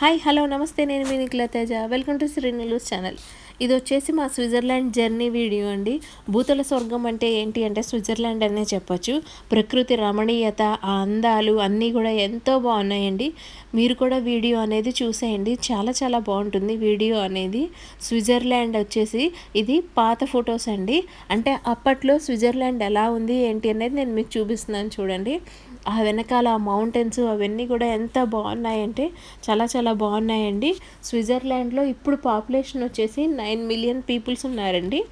Hi hello నమస్తే నేను మీ Nikhila Teja. Welcome to Sri news channel. ఇది వచ్చేసి మా స్విట్జర్లాండ్ జర్నీ వీడియో అండి. భూతల స్వర్గం అంటే ఏంటి అంటే స్విట్జర్లాండ్ అనే చెప్పొచ్చు. ప్రకృతి రమణీయత ఆ అందాలు అన్నీ కూడా ఎంతో బాగున్నాయండి. మీరు కూడా వీడియో అనేది చూసేయండి. చాలా చాలా బాగుంటుంది వీడియో అనేది. స్విట్జర్లాండ్ వచ్చేసి ఇది పాత ఫొటోస్ అండి. అంటే అప్పట్లో స్విట్జర్లాండ్ ఎలా ఉంది ఏంటి అనేది నేను మీకు చూపిస్తున్నాను చూడండి. ఆ వెనకాల మౌంటైన్స్ అవన్నీ కూడా ఎంత బాగున్నాయంటే చాలా చాలా బాగున్నాయండి. స్విట్జర్లాండ్లో ఇప్పుడు పాపులేషన్ వచ్చేసి నైన్ మిలియన్ పీపుల్స్ ఉన్నారండి.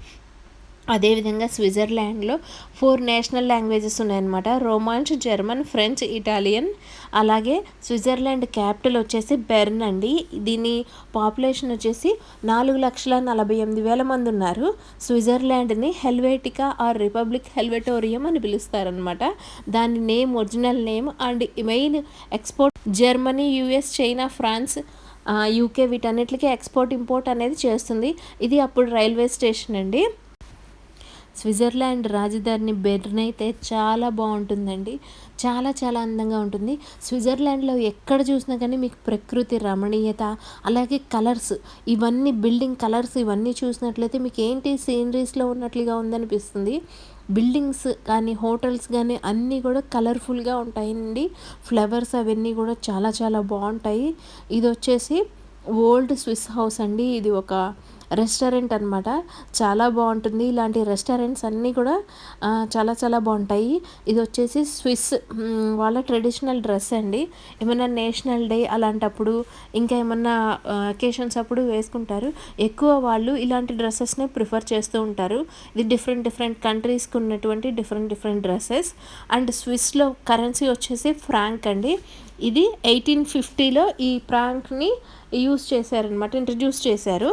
అదేవిధంగా స్విట్జర్లాండ్లో ఫోర్ నేషనల్ లాంగ్వేజెస్ ఉన్నాయన్నమాట. రోమాన్స్ జర్మన్ ఫ్రెంచ్ ఇటాలియన్ అలాగే స్విట్జర్లాండ్ క్యాపిటల్ వచ్చేసి బెర్న్ అండి. దీని పాపులేషన్ వచ్చేసి నాలుగు లక్షల నలభై ఎనిమిది వేల మంది ఉన్నారు. స్విట్జర్లాండ్ని హెల్వేటికా ఆర్ రిపబ్లిక్ హెల్వెటోరియం అని పిలుస్తారనమాట దాని name original name and main export Germany US China France UK వీటన్నిటికీ ఎక్స్పోర్ట్ ఇంపోర్ట్ అనేది చేస్తుంది. ఇది అప్పుడు రైల్వే స్టేషన్ అండి. స్విట్జర్లాండ్ రాజధాని బెర్న్ అయితే చాలా బాగుంటుందండి. చాలా చాలా అందంగా ఉంటుంది. స్విట్జర్లాండ్లో ఎక్కడ చూసినా కానీ మీకు ప్రకృతి రమణీయత అలాగే కలర్స్ ఇవన్నీ బిల్డింగ్ కలర్స్ ఇవన్నీ చూసినట్లయితే మీకు ఏంటి సీనరీస్లో ఉన్నట్లుగా ఉందనిపిస్తుంది. బిల్డింగ్స్ కానీ హోటల్స్ కానీ అన్నీ కూడా కలర్ఫుల్గా ఉంటాయండి. ఫ్లవర్స్ అవన్నీ కూడా చాలా చాలా బాగుంటాయి. ఇది వచ్చేసి ఓల్డ్ స్విస్ హౌస్ అండి. ఇది ఒక రెస్టారెంట్ అనమాట చాలా బాగుంటుంది. ఇలాంటి రెస్టారెంట్స్ అన్నీ కూడా చాలా చాలా బాగుంటాయి. ఇది వచ్చేసి స్విస్ వాళ్ళ ట్రెడిషనల్ డ్రెస్ అండి. ఏమైనా నేషనల్ డే అలాంటప్పుడు ఇంకా ఏమన్నా అకేషన్స్ అప్పుడు వేసుకుంటారు. ఎక్కువ వాళ్ళు ఇలాంటి డ్రెస్సెస్నే ప్రిఫర్ చేస్తూ ఉంటారు. ఇది డిఫరెంట్ డిఫరెంట్ కంట్రీస్కి ఉన్నటువంటి డిఫరెంట్ డిఫరెంట్ డ్రెస్సెస్. అండ్ స్విస్లో కరెన్సీ వచ్చేసి ఫ్రాంక్ అండి. ఇది ఎయిటీన్ ఫిఫ్టీలో ఈ ప్రాంక్ని యూస్ చేశారనమాట ఇంట్రడ్యూస్ చేశారు.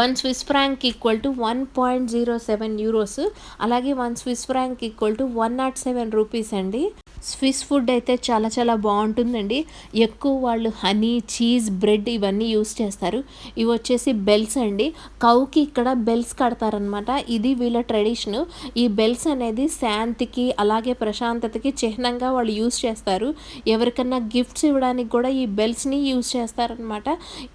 One Swiss franc equal to one point zero seven euros. అలాగే one Swiss franc equal to one nought seven rupees అండి. స్విస్ ఫుడ్ అయితే చాలా చాలా బాగుంటుందండి. ఎక్కువ వాళ్ళు హనీ చీజ్ బ్రెడ్ ఇవన్నీ యూస్ చేస్తారు. ఇవి వచ్చేసి బెల్స్ అండి. కౌకి ఇక్కడ బెల్స్ కడతారనమాట ఇది వీళ్ళ ట్రెడిషన్ ఈ బెల్స్ అనేది శాంతికి అలాగే ప్రశాంతతకి చిహ్నంగా వాళ్ళు యూస్ చేస్తారు. ఎవరికన్నా గిఫ్ట్స్ ఇవ్వడానికి కూడా ఈ బెల్స్ని యూస్ చేస్తారనమాట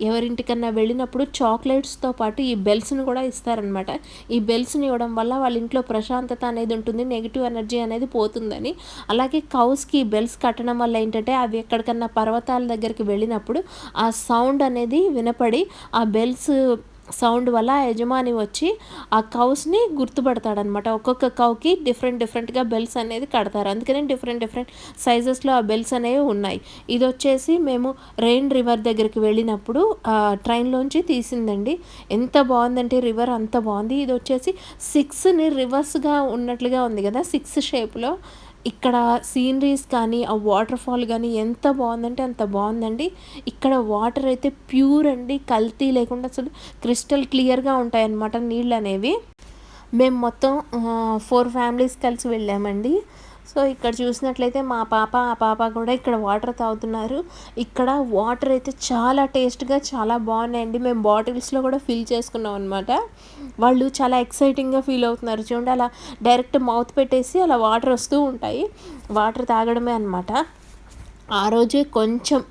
ఎవరింటికన్నా వెళ్ళినప్పుడు చాక్లెట్స్తో పాటు ఈ బెల్స్ని కూడా ఇస్తారనమాట ఈ బెల్స్ని ఇవ్వడం వల్ల వాళ్ళ ఇంట్లో ప్రశాంతత అనేది ఉంటుంది నెగిటివ్ ఎనర్జీ అనేది పోతుందని. అలాగే కౌస్కి బెల్స్ కట్టడం వల్ల ఏంటంటే అవి ఎక్కడికన్నా పర్వతాల దగ్గరికి వెళ్ళినప్పుడు ఆ సౌండ్ అనేది వినపడి ఆ బెల్స్ సౌండ్ వల్ల యజమాని వచ్చి ఆ కౌస్ని గుర్తుపడతాడనమాట. ఒక్కొక్క కౌకి డిఫరెంట్ డిఫరెంట్గా బెల్స్ అనేది కడతారు. అందుకని డిఫరెంట్ డిఫరెంట్ సైజెస్లో ఆ బెల్స్ అనేవి ఉన్నాయి. ఇది వచ్చేసి మేము రెయిన్ రివర్ దగ్గరికి వెళ్ళినప్పుడు ట్రైన్లోంచి తీసిందండి. ఎంత బాగుందంటే రివర్ అంత బాగుంది. ఇది వచ్చేసి సిక్స్ని రివర్స్గా ఉన్నట్లుగా ఉంది కదా సిక్స్ షేప్లో. ఇక్కడ సీనరీస్ కానీ ఆ వాటర్ ఫాల్ కానీ ఎంత బాగుందంటే అంత బాగుందండి. ఇక్కడ వాటర్ అయితే ప్యూర్ అండి కల్తీ లేకుండా అసలు క్రిస్టల్ క్లియర్గా ఉంటాయన్నమాట నీళ్ళు అనేవి. మేము మొత్తం ఫోర్ ఫ్యామిలీస్ కలిసి వెళ్ళామండి. సో ఇక్కడ చూసినట్లయితే మా పాప ఆ పాప కూడా ఇక్కడ వాటర్ తాగుతున్నారు. ఇక్కడ వాటర్ అయితే చాలా టేస్ట్గా చాలా బాగున్నాయండి. మేము బాటిల్స్లో కూడా ఫిల్ చేసుకున్నాం అనమాట వాళ్ళు చాలా ఎక్సైటింగ్గా ఫీల్ అవుతున్నారు. చూడండి అలా డైరెక్ట్ మౌత్ పెట్టేసి అలా వాటర్ వస్తూ ఉంటాయి. వాటర్ తాగడమే అనమాట ఆ రోజే కొంచెం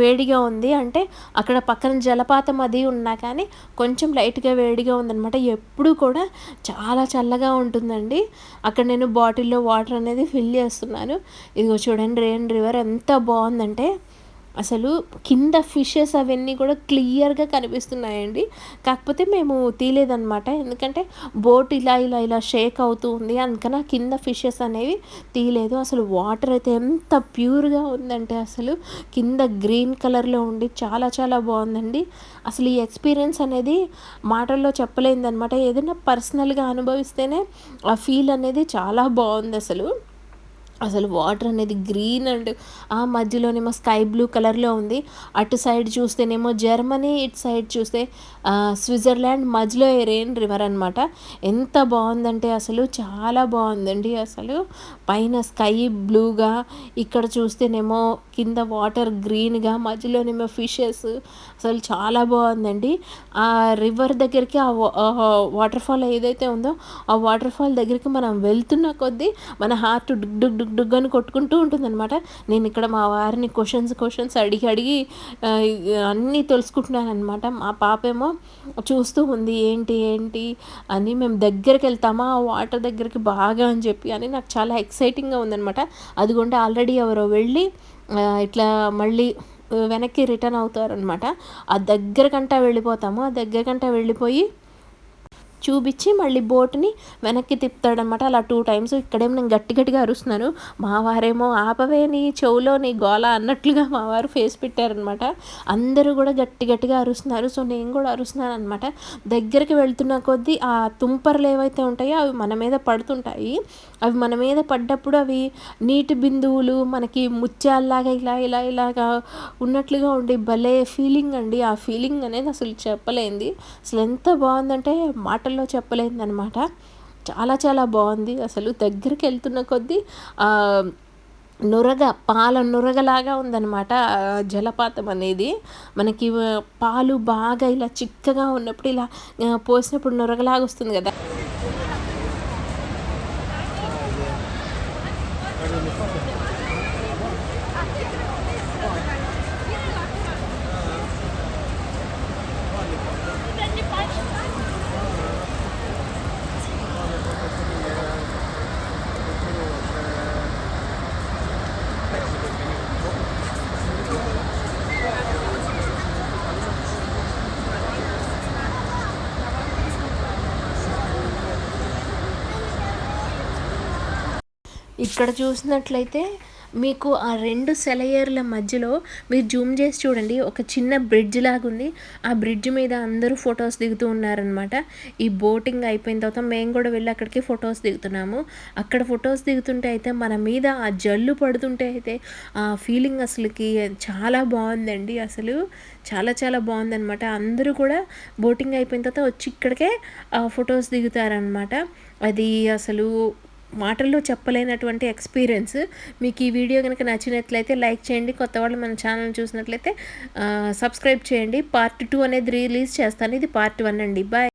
వేడిగా ఉంది. అంటే అక్కడ పక్కన జలపాతం అది ఉన్నా కానీ కొంచెం లైట్గా వేడిగా ఉందనమాట ఎప్పుడు కూడా చాలా చల్లగా ఉంటుందండి. అక్కడ నేను బాటిల్లో వాటర్ అనేది ఫిల్ చేస్తున్నాను. ఇదిగో చూడండి రెయిన్ రివర్ ఎంత బాగుందంటే అసలు కింద ఫిషెస్ అవన్నీ కూడా క్లియర్గా కనిపిస్తున్నాయండి. కాకపోతే మేము తీయలేదనమాట ఎందుకంటే బోట్ ఇలా ఇలా ఇలా షేక్ అవుతూ ఉంది. అందుకని కింద ఫిషెస్ అనేవి తీయలేదు. అసలు వాటర్ అయితే ఎంత ప్యూర్గా ఉందంటే అసలు కింద గ్రీన్ కలర్లో ఉండి చాలా చాలా బాగుందండి. అసలు ఈ ఎక్స్పీరియన్స్ అనేది మాటల్లో చెప్పలేదన్నమాట ఏదైనా పర్సనల్గా అనుభవిస్తేనే ఆ ఫీల్ అనేది చాలా బాగుంది అసలు. అసలు వాటర్ అనేది గ్రీన్ అండ్ ఆ మధ్యలోనేమో స్కై బ్లూ కలర్లో ఉంది. అటు సైడ్ చూస్తేనేమో జర్మనీ ఇటు సైడ్ చూస్తే స్విట్జర్లాండ్ మధ్యలో రెయిన్ రివర్ అనమాట ఎంత బాగుందంటే అసలు చాలా బాగుందండి అసలు. పైన స్కై బ్లూగా ఇక్కడ చూస్తేనేమో కింద వాటర్ గ్రీన్గా మధ్యలోనేమో ఫిషెస్ అసలు చాలా బాగుందండి. ఆ రివర్ దగ్గరికి ఆ వాటర్ ఫాల్ ఏదైతే ఉందో ఆ వాటర్ ఫాల్ దగ్గరికి మనం వెళ్తున్న కొద్దీ మన హార్ట్ డుగ్ డుగ్ డుగ్ డుగ్ అని కొట్టుకుంటూ ఉంటుందన్నమాట. నేను ఇక్కడ మా వారిని క్వశ్చన్స్ క్వశ్చన్స్ అడిగి అడిగి అన్నీ తెలుసుకుంటున్నానమాట అనమాట మా పాపేమో చూస్తూ ఉంది ఏంటి ఏంటి అని మేము దగ్గరికి వెళ్తామా? ఆ వాటర్ దగ్గరికి బాగా అని చెప్పి అని నాకు చాలా ఎక్సైటింగ్గా ఉందనమాట అదిగోండి ఆల్రెడీ ఎవరో వెళ్ళి ఇట్లా మళ్ళీ వెనక్కి రిటర్న్ అవుతారనమాట ఆ దగ్గరకంటా వెళ్ళిపోతాము. ఆ దగ్గరకంటా వెళ్ళిపోయి చూపించి మళ్ళీ బోట్ని వెనక్కి తిప్పుతాడనమాట. అలా టూ టైమ్స్ ఇక్కడేమో నేను గట్టి గట్టిగా అరుస్తున్నాను. మా వారేమో ఆపవే నీ చెవులో నీ గోల అన్నట్లుగా మా వారు ఫేస్ పెట్టారనమాట. అందరూ కూడా గట్టి గట్టిగా అరుస్తున్నారు. సో నేను కూడా అరుస్తున్నాను అనమాట దగ్గరికి వెళ్తున్న కొద్దీ ఆ తుంపర్లు ఏవైతే ఉంటాయో అవి మన మీద పడుతుంటాయి. అవి మన మీద పడ్డప్పుడు అవి నీటి బిందువులు మనకి ముత్యాల్లాగా ఇలా ఇలా ఇలాగా ఉన్నట్లుగా ఉండి భలే ఫీలింగ్ అండి. ఆ ఫీలింగ్ అనేది అసలు చెప్పలేంది. అసలు ఎంత బాగుందంటే మాటల్లో చెప్పలేదన్నమాట. చాలా చాలా బాగుంది. అసలు దగ్గరికి వెళ్తున్న కొద్దీ నురగ పాల నురగలాగా ఉందన్నమాట జలపాతం అనేది. మనకి పాలు బాగా ఇలా చిక్కగా ఉన్నప్పుడు ఇలా పోసినప్పుడు నురగలాగా వస్తుంది కదా. Thank you. ఇక్కడ చూసినట్లయితే మీకు ఆ రెండు సెలయేర్ల మధ్యలో మీరు జూమ్ చేసి చూడండి. ఒక చిన్న బ్రిడ్జ్ లాగుంది. ఆ బ్రిడ్జ్ మీద అందరూ ఫొటోస్ దిగుతూ ఉన్నారనమాట ఈ బోటింగ్ అయిపోయిన తర్వాత మేము కూడా వెళ్ళి అక్కడికి ఫొటోస్ దిగుతున్నాము. అక్కడ ఫొటోస్ దిగుతుంటే అయితే మన మీద ఆ జల్లు పడుతుంటే అయితే ఆ ఫీలింగ్ అసలుకి చాలా బాగుందండి. అసలు చాలా చాలా బాగుందనమాట అందరూ కూడా బోటింగ్ అయిపోయిన తర్వాత వచ్చి ఇక్కడికే ఫొటోస్ దిగుతారనమాట అది అసలు మాటల్లో చెప్పలేనటువంటి ఎక్స్పీరియన్స్. మీకు ఈ వీడియో కనుక నచ్చినట్లయితే లైక్ చేయండి. కొత్త వాళ్ళు మన ఛానల్ చూసినట్లయితే సబ్స్క్రైబ్ చేయండి. పార్ట్ టూ అనేది రిలీజ్ చేస్తాను. ఇది పార్ట్ వన్ అండి. బాయ్.